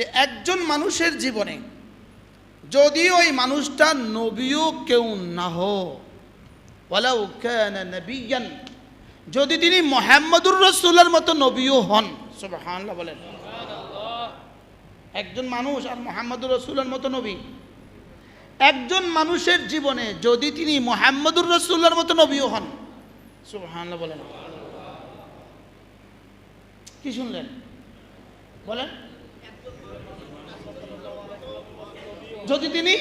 যে একজন মানুষের জীবনে যদি ওই মানুষটা নবীও কেউ না হো, ওয়ালাউ কানা যদি তিনি মোহাম্মদুর রসুলের মতো নবীও হন বলেন। একজন মানুষ আর মোহাম্মদুর রসুলের মতো নবী। একজন মানুষের জীবনে যদি তিনি মোহাম্মদুর রসুল্লার মতো নবীও হন, সুবহানাল্লাহ বলেন। কি শুনলেন? বলেন। যদি তিনি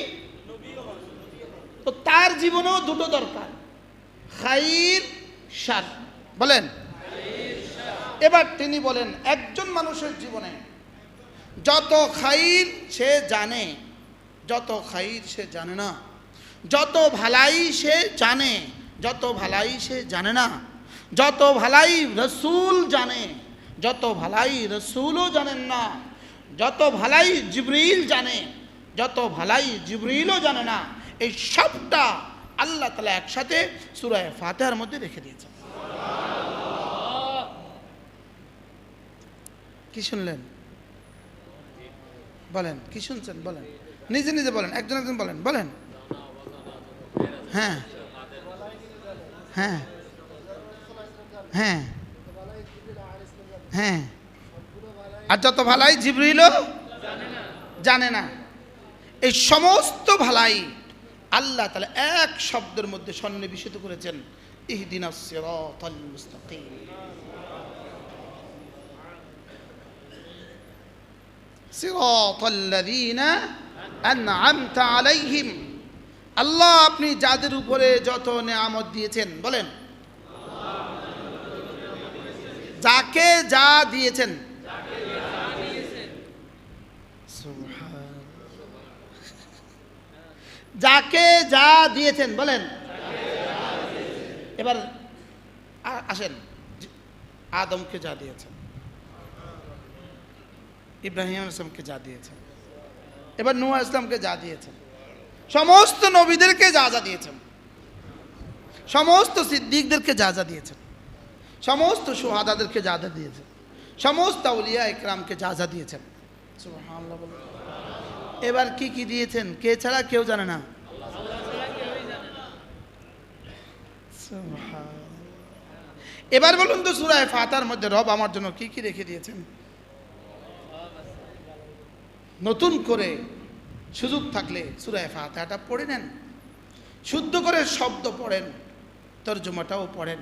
তো তার জীবনেও দুটো দরকার। খাইর সার বলেন। এবার তিনি বলেন, একজন মানুষের জীবনে যত খাইর সে জানে, যত খাইর সে জানে না, যত ভালাই সে জানে, যত ভালাই সে জানে না, যত ভালাই রসুল জানে, যত ভালাই রসুলও জানেন না, যত ভালাই জিবরিল জানে যত ভালাই জিবরিলও জানে না, এই সবটা আল্লাহ তালা একসাথে সুরায় ফাতেহার মধ্যে রেখে দিয়েছেন। কি শুনলেন? বলেন, কি শুনছেন? বলেন। নিজে নিজে বলেন, একজন একজন বলেন বলেন। হ্যাঁ। হ্যাঁ। হ্যাঁ। হ্যাঁ। আর যত ভালাই জিবরিলও জানে না। এই সমস্ত ভালাই আল্লাহ তালা এক শব্দের মধ্যে সন্নিবেশিত করেছেন ইহদিনা আলাইহিম। আল্লাহ আপনি যাদের উপরে যত নেয়ামত দিয়েছেন, বলেন। যাকে যা দিয়েছেন যাকে যা দিয়েছেন, বলেন। এবার আসেন আদমকে যা দিয়েছেন। ইব্রাহিম আসলামকে যা দিয়েছেন। এবার নুয়া ইসলামকে যা দিয়েছেন। সমস্ত নবীদেরকে যা যা দিয়েছেন। সমস্ত সিদ্দিকদেরকে যা যা দিয়েছেন। সমস্ত সোহাদাদেরকে যা যা দিয়েছেন। সমস্ত আউলিয়া ইকরামকে যা যা দিয়েছেন। এবার কি কি দিয়েছেন? কে ছাড়া কেউ জানে না। এবার বলুন তো সুরায় ফাতার মধ্যে রব আমার জন্য কি কি রেখে দিয়েছেন? নতুন করে সুযোগ থাকলে সুরায় ফাতাটা পড়ে নেন। শুদ্ধ করে শব্দ পড়েন, তর্জমাটাও পড়েন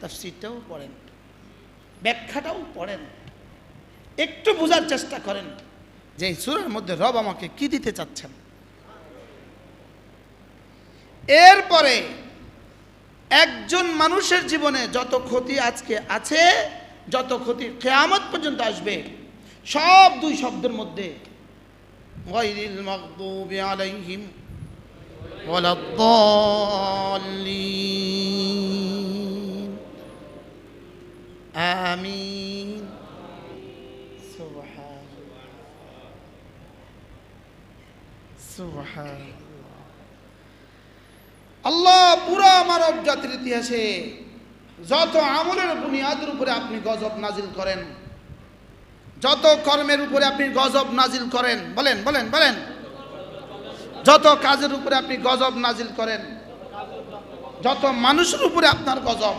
তার তাফসিরটাও পড়েন, ব্যাখ্যাটাও পড়েন। একটু বোঝার চেষ্টা করেন যে এই সুরের মধ্যে রব আমাকে কি দিতে চাচ্ছেন। এরপরে একজন মানুষের জীবনে যত ক্ষতি আজকে আছে, যত ক্ষতি কেয়ামত পর্যন্ত আসবে, সব দুই শব্দের মধ্যে, গায়রিল সুবহানাল্লাহ সুবহানাল্লাহ আল্লাহ পুরা মানব জাতির ইতিহাসে যত আমলের বুনিয়াদের উপরে আপনি গজব নাজিল করেন, যত কর্মের উপরে আপনি গজব নাজিল করেন, বলেন বলেন বলেন, যত কাজের উপরে আপনি গজব নাজিল করেন, যত মানুষের উপরে আপনার গজব,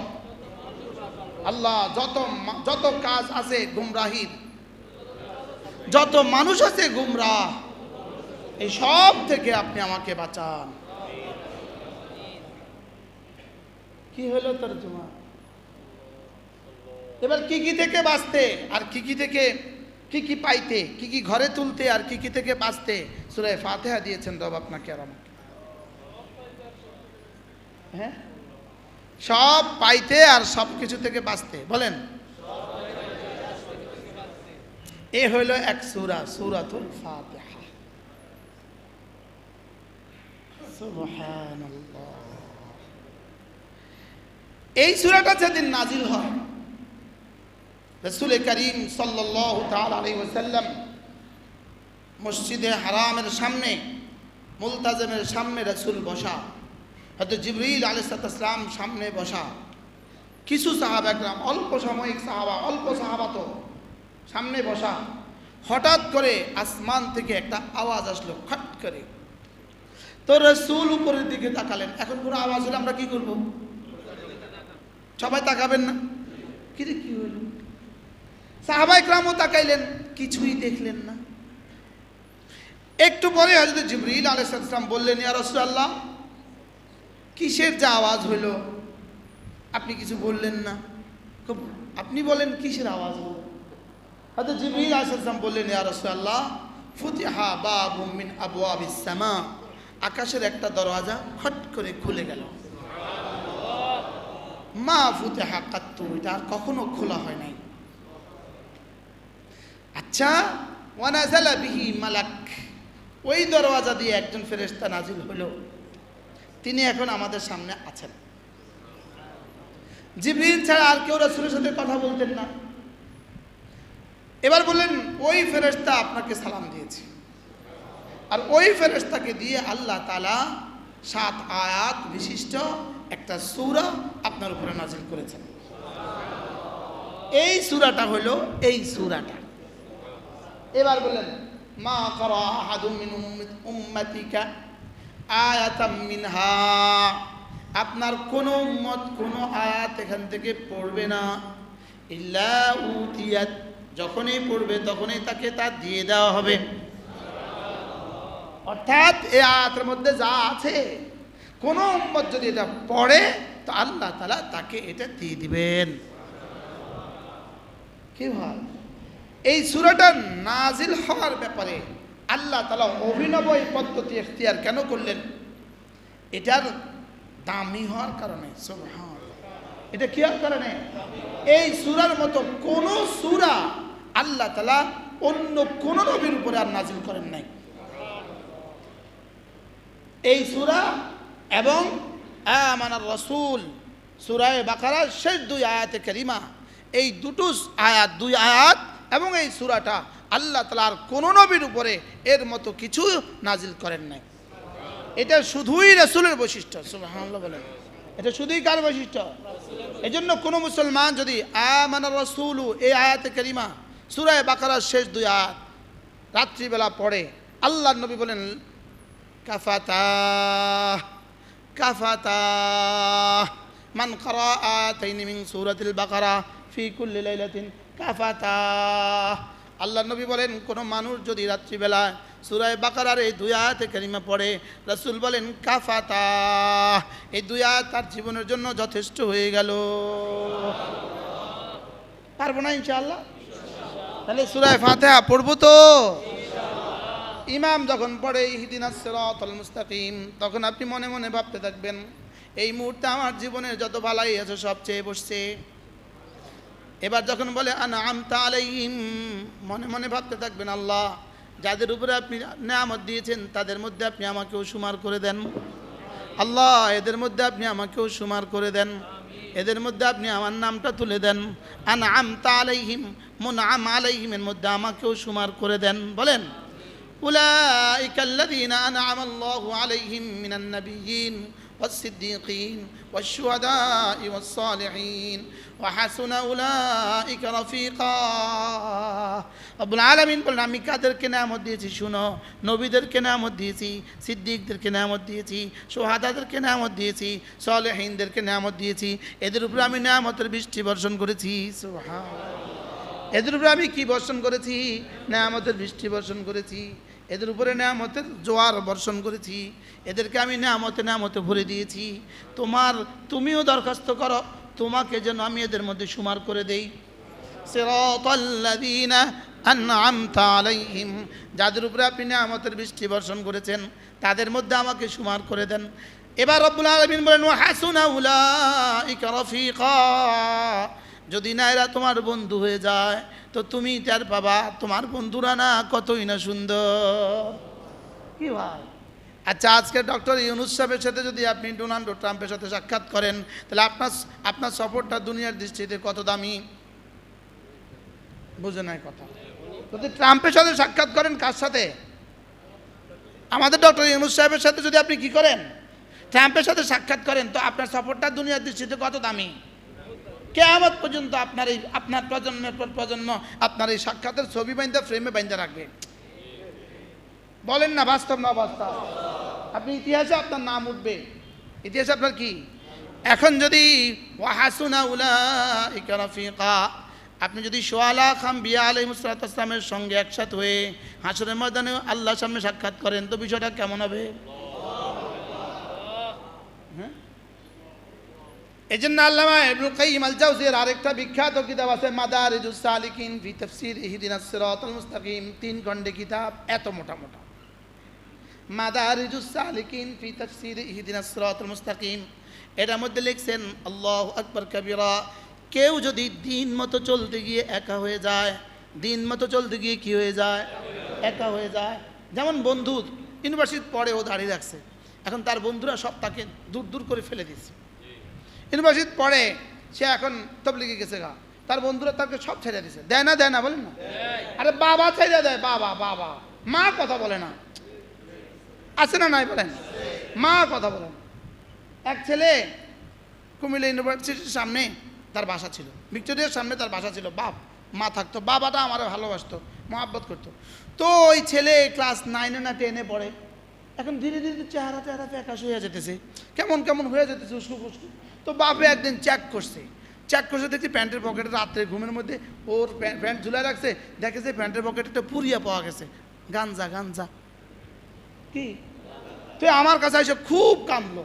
আল্লাহ যত যত কাজ আছে গুমরাহির যত মানুষ আছে গুমরাহ, এই সব থেকে আপনি আমাকে বাঁচান। কি হলো তর্জমা? এবার কি কি থেকে বাঁচতে আর কি কি থেকে কি কি পাইতে, কি কি ঘরে তুলতে আর কি কি থেকে বাঁচতে, সুরায় ফাতেহা দিয়েছেন রব আপনাকে আর আমাকে। হ্যাঁ? সব পাইতে আর সব কিছু থেকে বাঁচতে, বলেন। এ হইল এক সুরা, সুরাতুল ফাতিহা। সুবহানাল্লাহ। এই সুরাটা যেদিন নাজিল হয়, রসুল করিম ওসাল্লাম মসজিদে হারামের সামনে, মুলতাজমের সামনে রসুল বসা হয়তো জিবরিল আলিসাল্লাম সামনে বসা। কিছু সাহাব একরাম, অল্প সাময়িক সাহাবা, অল্প সাহাবা তো সামনে বসা। হঠাৎ করে আসমান থেকে একটা আওয়াজ আসলো, খট করে। তো রসুল উপরের দিকে তাকালেন। এখন পুরো আওয়াজ হলে আমরা কি করব? সবাই তাকাবেন না। কি রে কি হলো? সাহাবাই ক্রামও তাকাইলেন কিছুই দেখলেন না। একটু পরে হজরত জিবরিল আলাইসালাম বললেন ইয়া রসুল্লাহ কিসের যা আওয়াজ হইল আপনি কিছু বললেন না। আপনি বলেন কিসের আওয়াজ হলো? হয়তো জিবরিল আলাইসালাম বললেন ইয়া রসুল্লাহ ফুতিহা বাবু মিন আবু আবিসামা আকাশের একটা দরওয়াজা খট করে খুলে গেল। মা ফুতেহা কাত্তু এটা আর কখনো খোলা হয় নাই। আচ্ছা ওয়ানাজালা বিহি মালাক, ওই দরওয়াজা দিয়ে একজন ফেরেশতা নাজিল হলো। তিনি এখন আমাদের সামনে আছেন। জিবরিল ছাড়া আর কেউ রাসূলের সাথে কথা বলতেন না। এবার বললেন, ওই ফেরেশতা আপনাকে সালাম দিয়েছে। আর ওই ফেরেশতাকে দিয়ে আল্লাহ তাআলা সাত আয়াত বিশিষ্ট একটা সূরা আপনার উপরে নাজিল করেছেন। এই সূরাটা হলো এই সূরাটা। এবার বললেন, মা করা আহাদুম মিন উম্মত- উম্মাতিকা আয়াতাম মিনহা। আপনার কোন উম্মত কোন আয়াত এখান থেকে পড়বে না। ইল্লা উতিয়াত, যখনই পড়বে তখনই তাকে তা দিয়ে দেওয়া হবে। অর্থাৎ এই আয়াতের মধ্যে যা আছে কোন উম্মত যদি এটা পড়ে, তো আল্লাহ তালা তাকে এটা দিয়ে দিবেন। কি হয় এই সুরাটা নাজিল হওয়ার ব্যাপারে আল্লাহ তালা অভিনব এই পদ্ধতি এখতিয়ার কেন করলেন? এটার দামি হওয়ার কারণে। এটা কি হওয়ার কারণে? এই সুরার মতো কোন সুরা আল্লাহ তালা অন্য কোন নবীর উপরে আর নাজিল করেন নাই। এই সুরা এবং আমানার রসুল সুরায় বাকারার শেষ দুই আয়াতে কারিমা। এই দুটো আয়াত, দুই আয়াত এবং এই সুরাটা আল্লাহ তালার কোন নবীর উপরে এর মতো কিছু নাজিল করেন নাই। এটা শুধুই রসুলের বৈশিষ্ট্য, সুবহানাল্লাহ বলেন। এটা শুধুই কার বৈশিষ্ট্য? এই জন্য কোনো মুসলমান যদি আমানার রসুলু, এই আয়াতে কেরিমা সুরায় বাকারার শেষ দুই আয়াত রাত্রিবেলা পড়ে আল্লাহ নবী বলেন, কাফাতা। কাফাতা মান করা আয়াতাইনি মিন সূরাতিল বাকারা ফি লাইলাতিন কাফাতা আল্লাহ নবী বলেন, কোনো মানুষ যদি রাত্রিবেলা সুরায় বাকারার এই দুই আয়াতে কারিমা পড়ে, রাসূল বলেন, কাফাতা। এই দুই আয়াত তার জীবনের জন্য যথেষ্ট হয়ে গেল। পারব না ইনশাআল্লাহ? তাহলে সুরায় ফাতিহা পড়ব তো? ইমাম যখন পড়ে ইহদিনাস সিরাতাল মুস্তাকিম, তখন আপনি মনে মনে ভাবতে থাকবেন, এই মুহূর্তে আমার জীবনের যত ভালাই আছে সব চেয়ে বসছে। এবার যখন বলে, আনা আমতা আলাইহিম, মনে মনে ভাবতে থাকবেন, আল্লাহ, যাদের উপরে আপনি নেয়ামত দিয়েছেন, তাদের মধ্যে আপনি আমাকেও সুমার করে দেন। আল্লাহ, এদের মধ্যে আপনি আমাকেও সুমার করে দেন। এদের মধ্যে আপনি আমার নামটা তুলে দেন। আন আমতা আলাইহিম মুন আম আলাইহিমের মধ্যে আমাকেও সুমার করে দেন। বলেন। أولئك الذين أنعم الله عليهم من النبيين والصديقين والشهداء والصالحين وحسن أولئك رفيقا রব্বুল আলামিন বলেন আমি কাদেরকে নামত দিয়েছি শুনো নবীদেরকে নামত দিয়েছি সিদ্দিকদেরকে নামত দিয়েছি সোহাদাদেরকে নামত দিয়েছি সলেহীনদেরকে নামত দিয়েছি এদের উপরে আমি নামতের বৃষ্টি বর্ষণ করেছি সুবহানাল্লাহ। এদের উপরে আমি কি বর্ষণ করেছি নেয়ামতের বৃষ্টি বর্ষণ করেছি এদের উপরে নেয়ামতের জোয়ার বর্ষণ করেছি। এদেরকে আমি নেয়ামতে নেয়ামতে ভরে দিয়েছি। তোমার তুমিও দরখাস্ত করো, তোমাকে যেন আমি এদের মধ্যে সুমার করে দেই। আলাইহিম, যাদের উপরে আপনি নেয়ামতের বৃষ্টি বর্ষণ করেছেন, তাদের মধ্যে আমাকে সুমার করে দেন। এবার রব্বুল আলামিন বলেন হাসুনা উলাইকা রফিকা। যদি না এরা তোমার বন্ধু হয়ে যায়, তো তুমি তার পাবা তোমার বন্ধুরা না কতই না সুন্দর। কি ভাই? আচ্ছা আজকে ডক্টর ইউনুস সাহেবের সাথে যদি আপনি ডোনাল্ড ট্রাম্পের সাথে সাক্ষাৎ করেন, তাহলে আপনার আপনার সফরটা দুনিয়ার দৃষ্টিতে কত দামি? বুঝে নাই কথা। যদি ট্রাম্পের সাথে সাক্ষাৎ করেন কার সাথে? আমাদের ডক্টর ইউনুস সাহেবের সাথে যদি আপনি কি করেন? ট্রাম্পের সাথে সাক্ষাৎ করেন, তো আপনার সফরটা দুনিয়ার দৃষ্টিতে কত দামি? কেয়ামত পর্যন্ত আপনার এই, আপনার প্রজন্মের পর প্রজন্ম আপনার এই সাক্ষাতের ছবি বাইন্দা ফ্রেমে বাইন্দা রাখবে। বলেন না, বাস্তব না বাস্তব? আপনি ইতিহাসে আপনার নাম উঠবে। ইতিহাসে আপনার কি? এখন যদি ওয়াহাসুনা উলাইকা রাফিকা, আপনি যদি সোয়ালা খাম বিয়া আলাই মুসলাতামের সঙ্গে একসাথে হয়ে হাসরের ময়দানে আল্লাহর সামনে সাক্ষাৎ করেন, তো বিষয়টা কেমন হবে? হ্যাঁ? এই জন্য আল্লামা ইবনুল কাইয়িম আল জাওজির আরেকটা বিখ্যাত কিতাব আছে, মাদারিজুস সালিকিন ফি তাফসীর ইহদিনাস সিরাতাল মুস্তাকিম। তিন খণ্ডে কিতাব, এত মোটা মোটা। মাদারিজুস সালিকিন ফি তাফসীর ইহদিনাস সিরাতাল মুস্তাকিম। এটার মধ্যে লিখছেন, আল্লাহু আকবার কবিরা, কেউ যদি দিন মতো চলতে গিয়ে একা হয়ে যায়, দিন মতো চলতে গিয়ে কি হয়ে যায়? একা হয়ে যায়। যেমন বন্ধু ইউনিভার্সিটি পড়ে ও দাঁড়িয়ে রাখছে। এখন তার বন্ধুরা সব তাকে দূর দূর করে ফেলে দিচ্ছে। ইউনিভার্সিটি পড়ে, সে এখন তবলিগে গেছে গা। তার বন্ধুরা তাকে সব ছেড়ে দিছে। দেয় না দেয় না, বলেন না? আরে বাবা ছেড়ে দেয়, বাবা বাবা। মা কথা বলে না। আছে না নাই বলেন? মা কথা বলেন এক ছেলে কুমিল্লা ইউনিভার্সিটির সামনে তার বাসা ছিল। ভিক্টোরিয়ার সামনে তার বাসা ছিল। বাপ, মা থাকতো। বাবাটা আমার ভালোবাসতো, মহাব্বত করতো। তো ওই ছেলে ক্লাস নাইনে না টেনে পড়ে। এখন ধীরে ধীরে চেহারা চেহারা ফ্যাকাশ হয়ে যেতেছে। কেমন কেমন হয়ে যেতেছে? উস্কু ফুস্কু তো বাপে একদিন চেক করছে। চেক করছে, দেখছি প্যান্টের পকেটে রাত্রে ঘুমের মধ্যে ওর প্যান্ট ঝুলে রাখছে, দেখে যে প্যান্টের পকেটে একটা পুরিয়া পাওয়া গেছে। গাঞ্জা গাঞ্জা। কি? তো আমার কাছে এসে খুব কামলো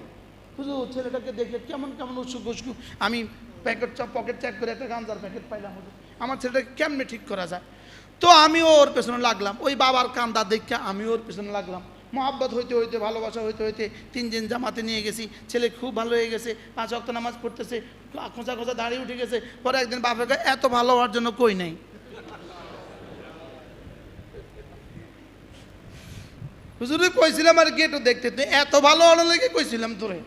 হুজুর, ছেলেটাকে দেখে কেমন কেমন উৎসুক উৎসুক আমি প্যাকেট পকেট চেক করে একটা গাঞ্জার প্যাকেট পাইলাম আমার ছেলেটাকে কেমনে ঠিক করা যায়? তো আমি ওর পেছনে লাগলাম। ওই বাবার কান্দা দেখে আমি ওর পেছনে লাগলাম। মহাব্বত হইতে হইতে, ভালোবাসা হইতে হইতে তিন দিন জামাতে নিয়ে গেছি, ছেলে খুব ভালো হয়ে গেছে, পাঁচ অক্ত নামাজ পড়তেছে খোঁচা খোঁচা দাঁড়িয়ে উঠে গেছে, পরে একদিন বাপেকে এত ভালো হওয়ার জন্য কই নাই। হুজুরে কইছিলাম আর একটু দেখতে, তুই এত ভালো হওয়ার লেগে কইছিলাম তোরে।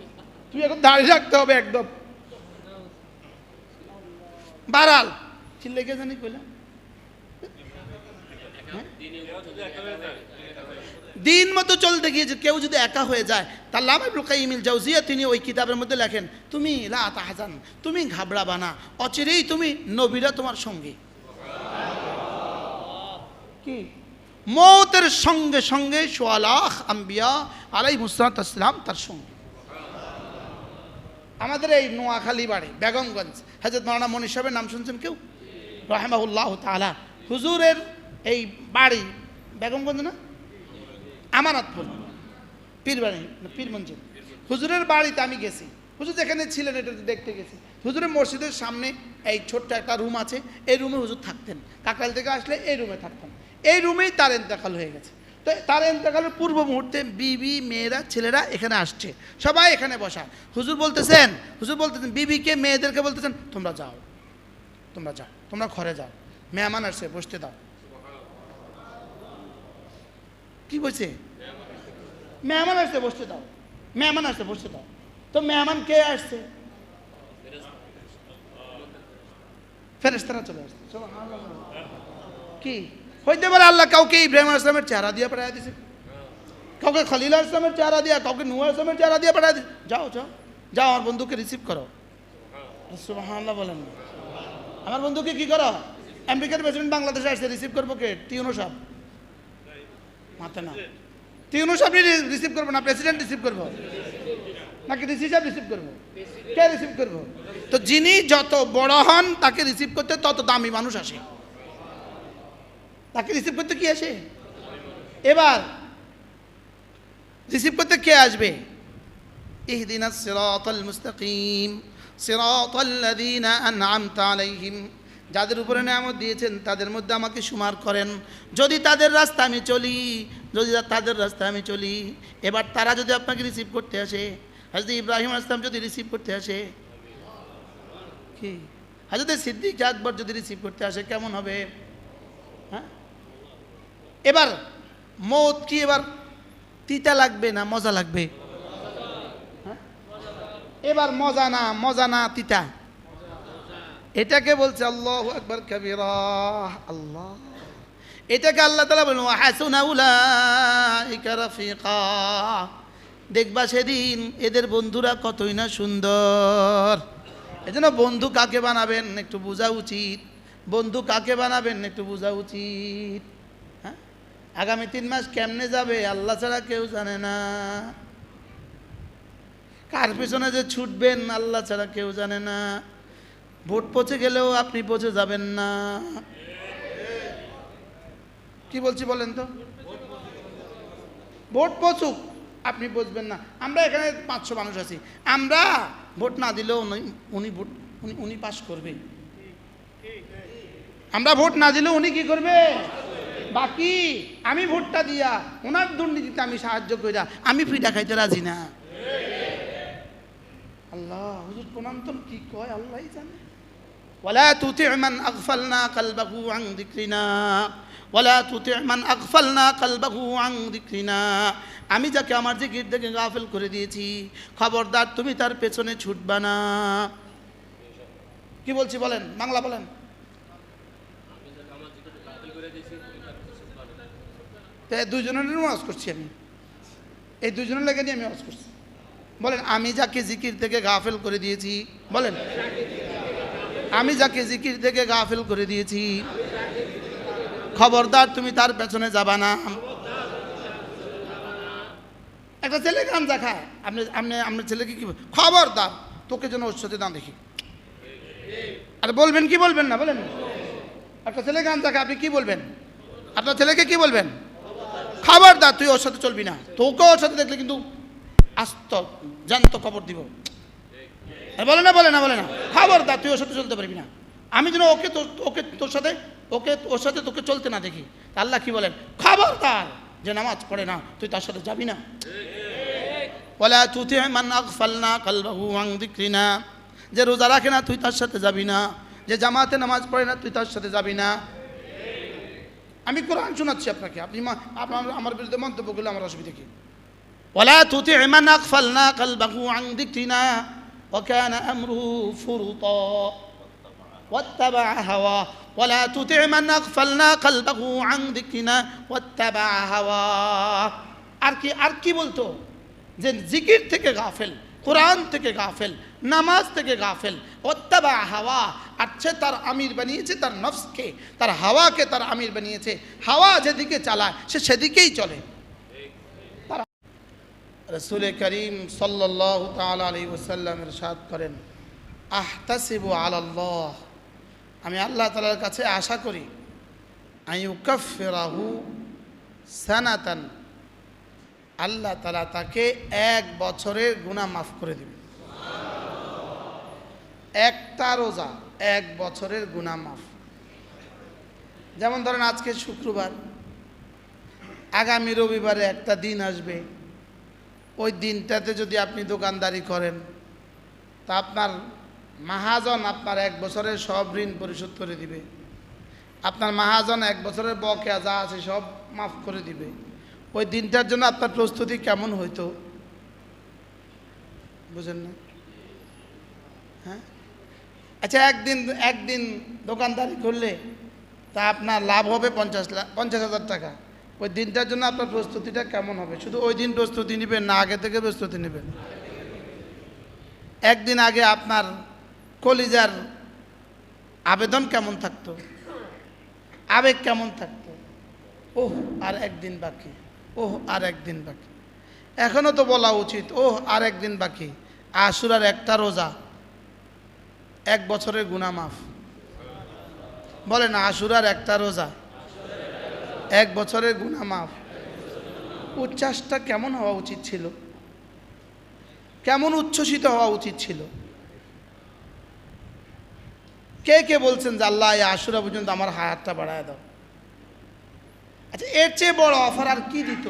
তুই এখন দাঁড়িয়ে রাখতে হবে একদম। বারাল চিল্লে কে জানি কইলাম। হ্যাঁ? দিন মতো চলতে গিয়ে কেউ যদি একা হয়ে যায়, তার লাভ ইমিল জাউজিয়া তিনি ওই কিতাবের মধ্যে লেখেন, তুমি লা তাহজান, তুমি ঘাবড়াবা না, অচিরেই তুমি নবীরা তোমার সঙ্গে। কি? মৌতের সঙ্গে সঙ্গে সোয়ালাহ, আম্বিয়া আলাই মুসরাত ইসলাম তার সঙ্গে। আমাদের এই নোয়াখালী বাড়ি, বেগমগঞ্জ হাজরত মাওলানা মনীষ সাহেবের নাম শুনছেন কেউ? রহমাউল্লাহ তালা হুজুরের এই বাড়ি, বেগমগঞ্জ না? আমানতপুর পীর বাড়ি পীর মঞ্জিল। হুজুরের বাড়িতে আমি গেছি। হুজুর যেখানে ছিলেন, এটা দেখতে গেছি। হুজুরের মসজিদের সামনে এই ছোট্ট একটা রুম আছে। এই রুমে হুজুর থাকতেন। কাকাল থেকে আসলে এই রুমে থাকতেন। এই রুমেই তার ইন্তেকাল হয়ে গেছে। তো তার ইন্তেকালের পূর্ব মুহূর্তে বিবি, মেয়েরা, ছেলেরা এখানে আসছে। সবাই এখানে বসা। হুজুর বলতেছেন হুজুর বলতেছেন, বিবিকে, মেয়েদেরকে বলতেছেন, তোমরা যাও। তোমরা যাও। তোমরা ঘরে যাও। মেহমান আসছে, বসতে দাও। কি বলছে? মেহমান আসছে, বসতে দাও। মেহমান আসছে, বসতে দাও। তো মেহমান কে আসছে? ফেরেস্তারা চলে আসছে। কি? হইতে পারে আল্লাহ কাউকে ইব্রাহিম আসলামের চেহারা দিয়ে পাঠায় দিছে। কাউকে খলিল আসলামের চেহারা দিয়া, কাউকে নুয়া আসলামের চেহারা দিয়ে পাঠায় দিছে। যাও যাও। যাও, আমার বন্ধুকে রিসিভ করো। সুবহানাল্লাহ বলেন আমার বন্ধুকে কি করো? আমেরিকার প্রেসিডেন্ট বাংলাদেশে আসছে রিসিভ করব কে? টিউনো সাহেব। মাথা না টিউনো সাহেব রিসিভ করব না প্রেসিডেন্ট রিসিভ করব? নাকি রিসিভ রিসিভ করব? কে রিসিভ করব? তো যিনি যত বড় হন, তাকে রিসিভ করতে তত দামি মানুষ আসে। তাকে রিসিভ করতে কি আসে? এবার রিসিভ করতে কে আসবে? ইহদিনাস সিরাতাল মুস্তাকিম সিরাতাল্লাযীনা আন'আমতা আলাইহিম। যাদের উপরে নিয়ামত দিয়েছেন, তাদের মধ্যে আমাকে সুমার করেন। যদি তাদের রাস্তা আমি চলি যদি তাদের রাস্তায় আমি চলি, এবার তারা যদি আপনাকে রিসিভ করতে আসে, হাজরত ইব্রাহিম আসলাম যদি রিসিভ করতে আসে, কি? হাজরত সিদ্দিক আকবর যদি রিসিভ করতে আসে, কেমন হবে? হ্যাঁ? এবার মৌত কি এবার? তিতা লাগবে না মজা লাগবে? হ্যাঁ? এবার মজা না মজা না, তিতা? এটাকে বলছে আল্লাহ একবার কবিরা। আল্লাহ। এটাকে আল্লাহ তালা বলুন হাসুনা উলাইকা রাফিকা। দেখবা সেদিন এদের বন্ধুরা কতই না সুন্দর। এই জন্য বন্ধু কাকে বানাবেন একটু বোঝা উচিত। বন্ধু কাকে বানাবেন একটু বোঝা উচিত। হ্যাঁ? আগামী তিন মাস কেমনে যাবে আল্লাহ ছাড়া কেউ জানে না। কার পেছনে যে ছুটবেন আল্লাহ ছাড়া কেউ জানে না। ভোট পচে গেলেও আপনি পচে যাবেন না। কি বলছি বলেন তো? ভোট পচুক, আপনি বুঝবেন না। আমরা এখানে পাঁচশো মানুষ আছি। আমরা ভোট না দিলেও উনি- ভোট, উনি উনি পাশ করবে। আমরা ভোট না দিলেও উনি কি করবে? বাকি, আমি ভোটটা দিয়া, ওনার দুর্নীতিতে আমি সাহায্য কইরা, আমি ফিটা খাইতে রাজি না। আল্লাহ, হুজুর প্রণান্তন কি কয়, আল্লাহই জানে। ولا تطع من أغفلنا قلبه عن ذكرنا ولا تطع من أغفلنا قلبه عن ذكرنا আমি যাকে আমার জিকির থেকে গাফেল করে দিয়েছি খবরদার তুমি তার পেছনে ছুটবা না কি বলছি বলেন বাংলা বলেন তো এই দুজনের ওয়াজ করছি আমি এই দুজনের লেগে নিয়ে আমি ওয়াজ করছি বলেন আমি যাকে জিকির থেকে গাফেল করে দিয়েছি বলেন আমি যাকে জিকির থেকে গাফেল করে দিয়েছি। খবরদার, তুমি তার পেছনে যাবা না। একটা ছেলে গাঞ্জা খায় আপনি আপনি, আপনার ছেলেকে কি খবরদার, তোকে যেন ওর সাথে না দেখি। আর বলবেন কি বলবেন না, বলেন। একটা ছেলে গাঞ্জা খায় আপনি কি বলবেন? আপনার ছেলেকে কি বলবেন? খবরদার, তুই ওর সাথে চলবি না। তোকে ওর সাথে দেখলে কিন্তু আস্ত জ্যান্ত খবর দিব। বলে না বলে না বলে না। খবরদার, তুই ওর সাথে চলতে পারবি না। আমি যেন ওকে ওকে তোর সাথে, ওকে, ওর সাথে তোকে চলতে না দেখি। আল্লাহ কি বলেন? খবরদার, যে নামাজ পড়ে না, তুই তার সাথে যাবি না। বলে তুই মান আকফালনা কালবাহু আং দিকরি না যে রোজা রাখে না, তুই তার সাথে যাবি না। যে জামাতে নামাজ পড়ে না, তুই তার সাথে যাবি না। আমি কোরআন শোনাচ্ছি আপনাকে। আপনি আপনার, আমার বিরুদ্ধে মন্তব্য করলে আমার অসুবিধা কি? ওলা তুতি মান আকফালনা কালবাহু আং দিকরি না وكان أمره فرطا واتبع هواه ولا تطع من أغفلنا قلبه عن ذكرنا واتبع هواه আর কি আর কি বলতো যে জিকির থেকে গাফেল কোরআন থেকে গাফেল নামাজ থেকে গাফেল ওত্তাবা হাওয়া আর সে তার আমির বানিয়েছে তার নফসকে তার হাওয়াকে তার আমির বানিয়েছে হাওয়া যেদিকে চালায় সে সেদিকেই চলে রসুল করিম সাল্লাহ তাল আলী ওসাল্লাম ইরশাদ করেন, আহতাসিবু আল্লাহ আমি আল্লাহ তালার কাছে আশা করি আইউকাফেরাহু সানাতান, আল্লাহ তালা তাকে এক বছরের গুণা মাফ করে দেবে। একটা রোজা এক বছরের গুণা মাফ। যেমন ধরেন আজকে শুক্রবার, আগামী রবিবারে একটা দিন আসবে ওই দিনটাতে যদি আপনি দোকানদারি করেন, তা আপনার মাহাজন আপনার এক বছরের সব ঋণ পরিশোধ করে দিবে। আপনার মাহাজন এক বছরের বকেয়া যা আছে সব মাফ করে দিবে। ওই দিনটার জন্য আপনার প্রস্তুতি কেমন হইতো? বুঝেন না? হ্যাঁ? আচ্ছা একদিন একদিন দোকানদারি করলে তা আপনার লাভ হবে পঞ্চাশ লাখ পঞ্চাশ হাজার টাকা। ওই দিনটার জন্য আপনার প্রস্তুতিটা কেমন হবে? শুধু ওই দিন প্রস্তুতি নেবেন না, আগে থেকে প্রস্তুতি নেবেন। একদিন আগে আপনার কলিজার আবেদন কেমন থাকতো? আবেগ কেমন থাকতো? ওহ, আর একদিন বাকি। ওহ, আর একদিন বাকি। এখনও তো বলা উচিত, ওহ, আর একদিন বাকি। আশুরার একটা রোজা, এক বছরের গুণা মাফ। বলেন আশুরার একটা রোজা। এক বছরের গুণা মাফ। উচ্ছ্বাসটা কেমন হওয়া উচিত ছিল? কেমন উচ্ছ্বসিত হওয়া উচিত ছিল? কে কে বলছেন যে, আল্লাহ আশুরা পর্যন্ত আমার হায়াতটা বাড়ায় দাও আচ্ছা এর চেয়ে বড় অফার আর কি দিত?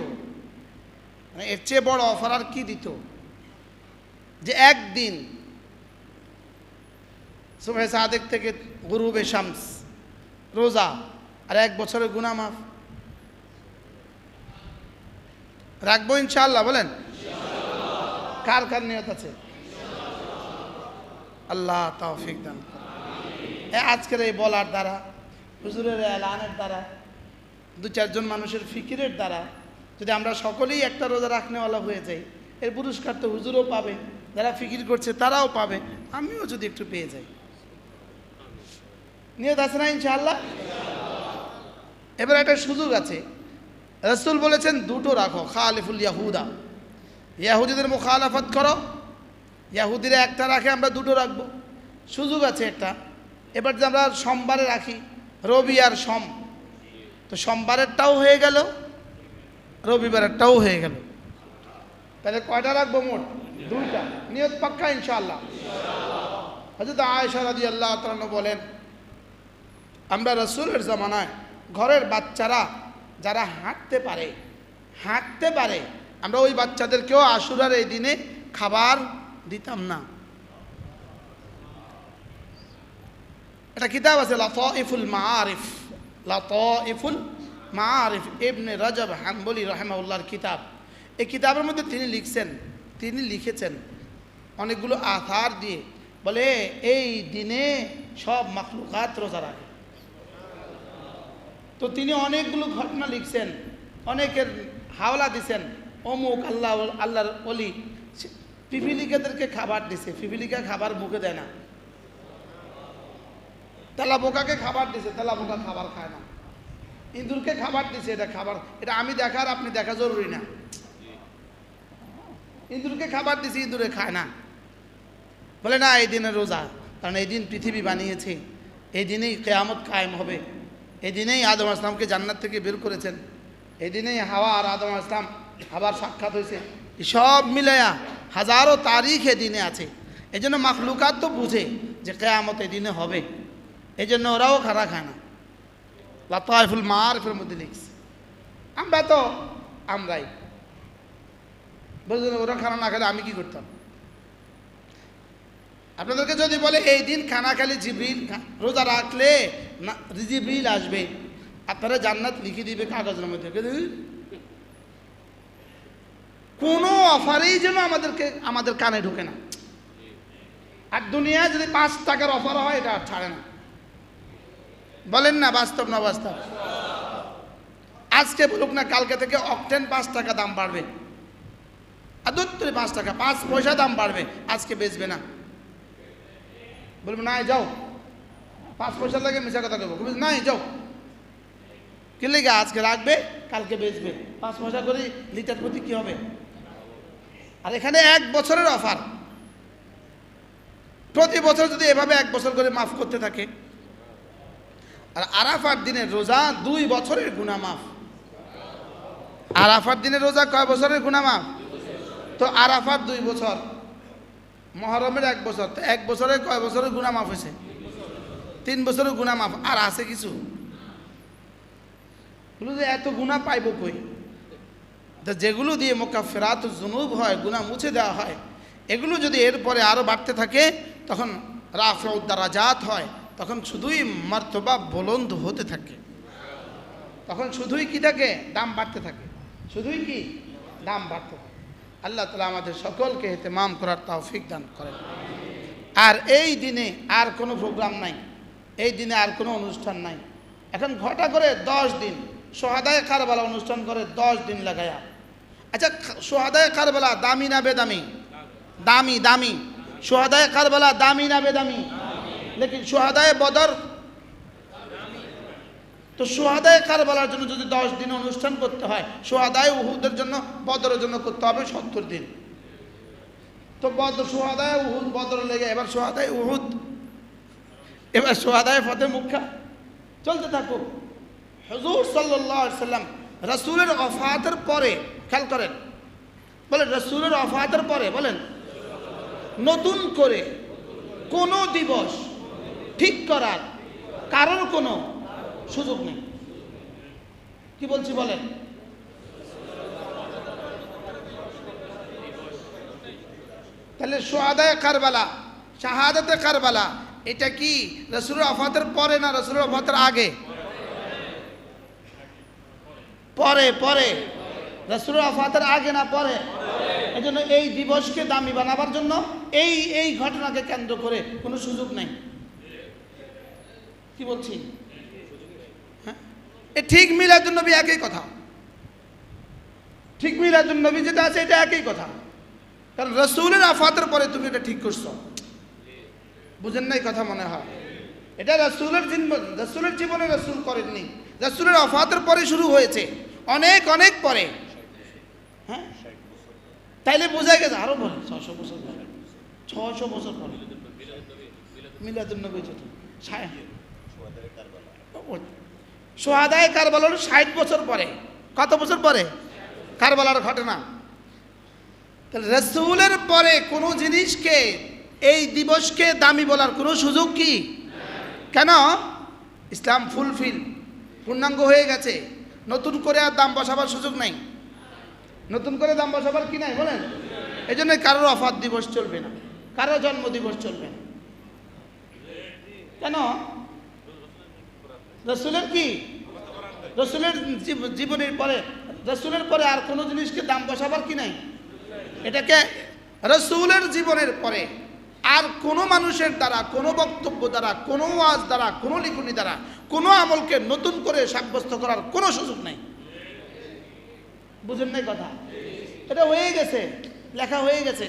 মানে এর চেয়ে বড় অফার আর কি দিত? যে একদিন সুবে সাদেক থেকে গুরুবে শামস, রোজা, আর এক বছরের গুণা মাফ রাখব ইনশাআল্লাহ, বলেন? কার কার নিয়ত আছে? আল্লাহ তৌফিক দান আজকের এই বলার দ্বারা, হুজুরের এলানের দ্বারা, দু চারজন মানুষের ফিকিরের দ্বারা, যদি আমরা সকলেই একটা রোজা রাখনেওয়ালা হয়ে যাই, এর পুরস্কার তো হুজুরও পাবে, যারা ফিকির করছে তারাও পাবে, আমিও যদি একটু পেয়ে যাই। নিয়ত আছে না ইনশাআল্লাহ? এবার একটা সুযোগ আছে। রসুল বলেছেন, দুটো রাখো, খালিফুল ইয়াহুদা। ইয়াহুদিদের মুখালাফত করো, ইয়াহুদিরা একটা রাখে, আমরা দুটো রাখব। সুযোগ আছে একটা, এবার যে আমরা সোমবারে রাখি, রবি আর সোম। তো সোমবারেরটাও হয়ে গেল, রবিবারেরটাও হয়ে গেল। তাহলে কয়টা রাখব মোট? দুইটা। নিয়ত পাক্কা, ইনশাআল্লাহ। হজরত আয়েশা রাদি আল্লাহ বলেন, আমরা রসুলের জামানায় ঘরের বাচ্চারা যারা হাঁটতে পারে হাঁটতে পারে, আমরা ওই বাচ্চাদেরকেও আশুরার এই দিনে খাবার দিতাম না। এটা কিতাব আছে, লতইফুল মারিফ লতইফুল মারিফ ইবনে রজব হাম্বলি রহমাউল্লাহর কিতাব। এই কিতাবের মধ্যে তিনি লিখছেন, তিনি লিখেছেন অনেকগুলো আথার দিয়ে, বলে এই দিনে সব মাখলুকাত রোজা রাখে। তো তিনি অনেকগুলো ঘটনা লিখছেন, অনেকের হাওলা দিছেন। অমুক আল্লাহ, আল্লাহর অলি পিপিলিকাদেরকে খাবার দিছে, পিপিলিকা খাবার মুখে দেয় না। তেলা বোকাকে খাবার দিছে তেলা বোকা খাবার খায় না। ইঁদুরকে খাবার দিছে, এটা খাবার, এটা আমি দেখার, আপনি দেখা জরুরি না। ইঁদুরকে খাবার দিছে, ইঁদুরে খায় না। বলে, না, এই দিনের রোজা, কারণ এই দিন পৃথিবী বানিয়েছে, এই দিনেই কেয়ামত কায়েম হবে। এই দিনেই আদম আসলামকে জান্নাত থেকে বের করেছেন। এই দিনেই হাওয়া আর আদম আসলাম আবার সাক্ষাৎ হয়েছে। সব মিলায়া হাজারো তারিখ এ দিনে আছে। এই জন্য মাখলুকাত তো বুঝে যে কেয়ামত এই দিনে হবে। এই জন্য ওরাও খারা খায় না। লাতাইফুল মারফের মধ্যে লিখছে। আমরা তো আমরাই। বুঝলেন ওরা খানা না খেলে আমি কি করতাম? আপনাদেরকে যদি বলে, এই দিন খানা খালি জিবরিল রোজা রাখলে না জিবরিল আসবে। আপনারা জান্নাত লিখে দিবে কাগজের মধ্যে। কোনো অফারেই যেন আমাদেরকে, আমাদের কানে ঢোকে না। আর দুনিয়ায় যদি পাঁচ টাকার অফার হয়, এটা আর ছাড়ে না। বলেন না, বাস্তব না বাস্তব আজকে বলুক না, কালকে থেকে অকটেন পাঁচ টাকা দাম বাড়বে। আর দত্তরে পাঁচ টাকা, পাঁচ পয়সা দাম বাড়বে। আজকে বেচবে না। বলবে, না যাও। পাঁচ পয়সা লাগে মিশা কথা কেবো নাই, যাও। কি লেগে আজকে রাখবে, কালকে বেচবে? পাঁচ পয়সা করে, লিটার প্রতি কী হবে? আর এখানে এক বছরের অফার। প্রতি বছর যদি এভাবে এক বছর করে মাফ করতে থাকে, আর আরাফার দিনের রোজা দুই বছরের গুণা মাফ। আরাফার দিনের রোজা কয় বছরের গুণা মাফ? তো আরাফার দুই বছর, মহরমের এক বছর, তো এক বছরে কয় বছরের গুণা মাফ হয়েছে? তিন বছরের গুণা মাফ, আর আছে কিছু? যে এত গুণা পাইব কই? যেগুলো দিয়ে মোকা ফেরাত জুনুব হয় গুণা মুছে দেওয়া হয়, এগুলো যদি এরপরে আরও বাড়তে থাকে, তখন রাফউদ্দারাজাত হয়, তখন শুধুই মর্তবা বলন্দ হতে থাকে। তখন শুধুই কি থাকে? দাম বাড়তে থাকে। শুধুই কি? দাম বাড়তে থাকে। আল্লাহ তালা আমাদের সকলকে হেতেমাম করার তৌফিক দান করেন। আর এই দিনে আর কোনো প্রোগ্রাম নাই। এই দিনে আর কোনো অনুষ্ঠান নাই। এখন ঘটা করে দশ দিন, সোহাদায় কারবালা অনুষ্ঠান করে দশ দিন লাগায়া। আচ্ছা সোহাদায় কারবালা দামি না বেদামি? দামি দামি। সোহাদায় কারবালা দামি না বেদামি? লেকিন সোহাদায় বদর? তো সোহাদায় কারবালার জন্য যদি দশ দিন অনুষ্ঠান করতে হয়, সোহাদায় উহুদের জন্য, বদরের জন্য করতে হবে সত্তর দিন। তো বদর সোহাদায় উহুদ বদর লেগে, এবার সোহাদায় উহুদ এবার সোহাদায় ফতে মুখা। চলতে থাকুক হজুর সাল্লাম রসুলের অফাতের পরে, খেয়াল করেন, বলেন রসুলের অফাতের পরে, বলেন, নতুন করে কোনো দিবস ঠিক করার কারোর কোনো সুযোগ নেই। কি বলছি বলেন? তাহলে সোহাদায় কারবালা, শাহাদাতে কারবালা এটা কি? রসুল আফাতের পরে না রসুলের আফাতের আগে? পরে পরে। রসুল আফাতের আগে না পরে? এই জন্য এই দিবসকে দামি বানাবার জন্য এই এই ঘটনাকে কেন্দ্র করে কোনো সুযোগ নেই। কি বলছি? হ্যাঁ? এ ঠিক মিলাদুল নবী একই কথা। ঠিক মিলাদুল নবী যেটা আছে এটা একই কথা। কারণ রসুলের আফাতের পরে তুমি এটা ঠিক করছ। বুঝেন নাই কথা মনে হয়। এটা রাসূলের জীবন রাসূলের জীবনে রাসূল করেননি। রাসূলের অফাতের পরে শুরু হয়েছে। অনেক অনেক পরে। হ্যাঁ? তাইলে বোঝা গেছে, আরও বলে ছশো বছর পরে। ছশো বছর পরে। মিলাদুল নবী যত সোহাদায় কারবালার ষাট বছর পরে। কত বছর পরে? কারবালার ঘটনা। রসুলের পরে কোনো জিনিসকে এই দিবসকে দামি বলার কোনো সুযোগ কি? কেন? ইসলাম ফুলফিল, পূর্ণাঙ্গ হয়ে গেছে। নতুন করে আর দাম বসাবার সুযোগ নাই। নতুন করে দাম বসাবার কি নাই বলেন? এই জন্য কারোর অফার দিবস চলবে না, কারও জন্ম দিবস চলবে না। কেন? রসুলের কি? রসুলের জীব- জীবনের পরে, রসুলের পরে আর কোনো জিনিসকে দাম বসাবার কি নাই? এটাকে রসুলের জীবনের পরে। আর কোনো মানুষের দ্বারা, কোনো বক্তব্য দ্বারা, কোনো ওয়াজ দ্বারা, কোনো লিখনি দ্বারা, কোনো আমলকে নতুন করে সাব্যস্ত করার কোনো সুযোগ নাই। বুঝুন নাই কথা? এটা হয়ে গেছে, লেখা হয়ে গেছে।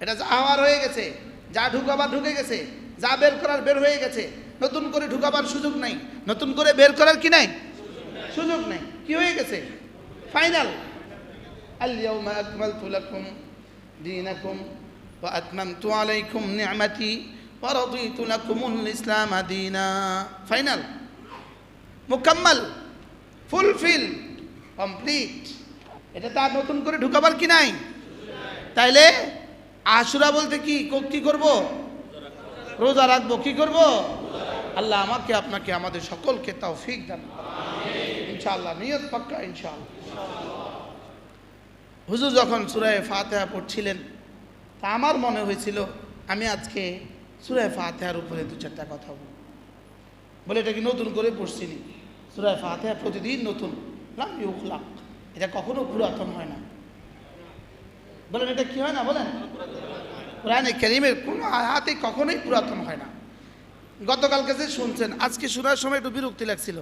এটা যা হওয়ার হয়ে গেছে, যা ঢুকাবার ঢুকে গেছে, যা বের করার বের হয়ে গেছে, নতুন করে ঢুকাবার সুযোগ নাই, নতুন করে বের করার কি নাই? সুযোগ নাই। কি হয়ে গেছে? ফাইনাল আল্লাহ আকমালতু লাকুম দীনাকুম। وأتممت عليكم نعمتي ورضيت لكم الإسلام دينا ফাইনাল মুকাম্মাল ফুলফিল কমপ্লিট এটা তার নতুন করে ঢুকাবার কি নাই তাইলে আশুরা বলতে কি ক- কি করব রোজা রাখবো কি করব আল্লাহ আমাকে আপনাকে আমাদের সকলকে তৌফিক দান ইনশাআল্লাহ নিয়ত পাক্কা ইনশাআল্লাহ হুজুর যখন সুরায় ফাতেহা পড়ছিলেন তা আমার মনে হয়েছিল, আমি আজকে সুরায় ফাতেহার উপরে দু চারটা কথা বলব। বলে এটা কি নতুন করে পড়ছিনি সুরায় ফাতেহা প্রতিদিন নতুন। এটা কখনো পুরাতন হয় না। বলেন, এটা কি হয় না বলেন? কোরআনে করিমের কোনো আয়াতে কখনোই পুরাতন হয় না। গতকালকে যে শুনছেন, আজকে শোনার সময় একটু বিরক্তি লাগছিল।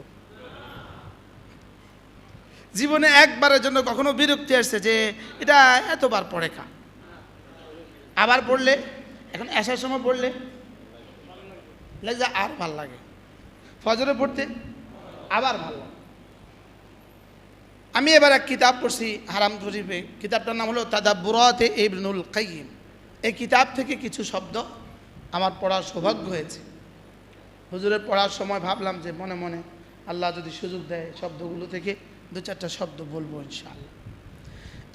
জীবনে একবারের জন্য কখনো বিরক্তি আসছে যে, এটা এতবার পড়ে খা। আবার পড়লে, এখন আসার সময় পড়লে আর ভালো লাগে। ফজরে পড়তে আবার ভালো আমি এবার এক কিতাব পড়ছি হারাম শরীফে। কিতাবটার নাম হলো তাদাব্বুরাতে ইবনুল কাইয়িম। এই কিতাব থেকে কিছু শব্দ আমার পড়ার সৌভাগ্য হয়েছে। হুজুরের পড়ার সময় ভাবলাম যে মনে মনে আল্লাহ যদি সুযোগ দেয় শব্দগুলো থেকে দু চারটা শব্দ বলব ইনশাআল্লাহ।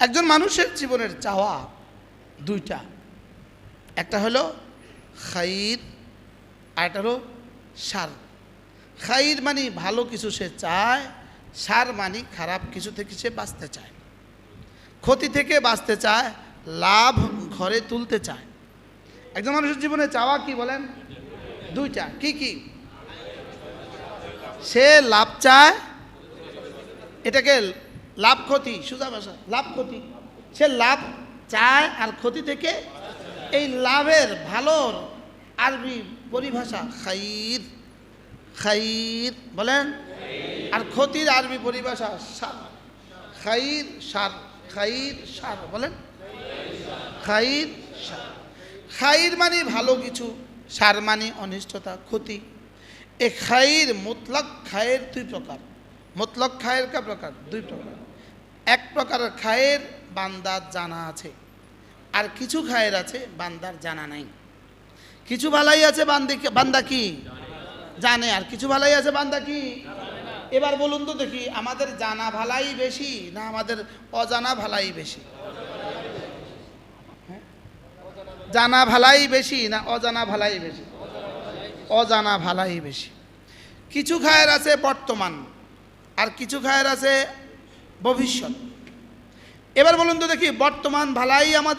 একজন মানুষের জীবনের চাওয়া দুইটা। একটা হলো খাইর, আর একটা হলো সার। খাইর মানে ভালো কিছু সে চায়, সার মানে খারাপ কিছু থেকে সে বাঁচতে চায়। ক্ষতি থেকে বাঁচতে চায়, লাভ ঘরে তুলতে চায়। একজন মানুষের জীবনে চাওয়া কি বলেন? দুইটা। কি কি? সে লাভ চায়, এটাকে লাভ ক্ষতি, সুজা ভাষা, লাভ ক্ষতি। সে লাভ চায় আর ক্ষতি থেকে এই লাভের ভালোর আরবি পরিভাষা খাইর। খাইর, বলেন? আর ক্ষতির আরবি পরিভাষা সার। খাইর সার। খাইর, সার, বলেন? খাইর, সার। খাইর মানে ভালো কিছু, সার মানে অনিষ্টতা, ক্ষতি। এ খাইর, মুতলক খায়ের দুই প্রকার। মুতলক খায়ের কা প্রকার? দুই প্রকার। এক প্রকারের খায়ের বান্দার জানা আছে। আর কিছু খায়ের আছে, বান্দার জানা নাই। কিছু ভালাই আছে বান্দি বান্দা কি? জানে। আর কিছু ভালাই আছে বান্দা কি? এবার বলুন তো দেখি, আমাদের জানা ভালাই বেশি না আমাদের অজানা ভালাই বেশি? হ্যাঁ? জানা ভালাই বেশি না অজানা ভালাই বেশি? অজানা ভালাই বেশি। কিছু খায়ের আছে বর্তমান, আর কিছু খায়ের আছে ভবিষ্যৎ। এবার বলুন তো দেখি, বর্তমান ভালাই আমাদের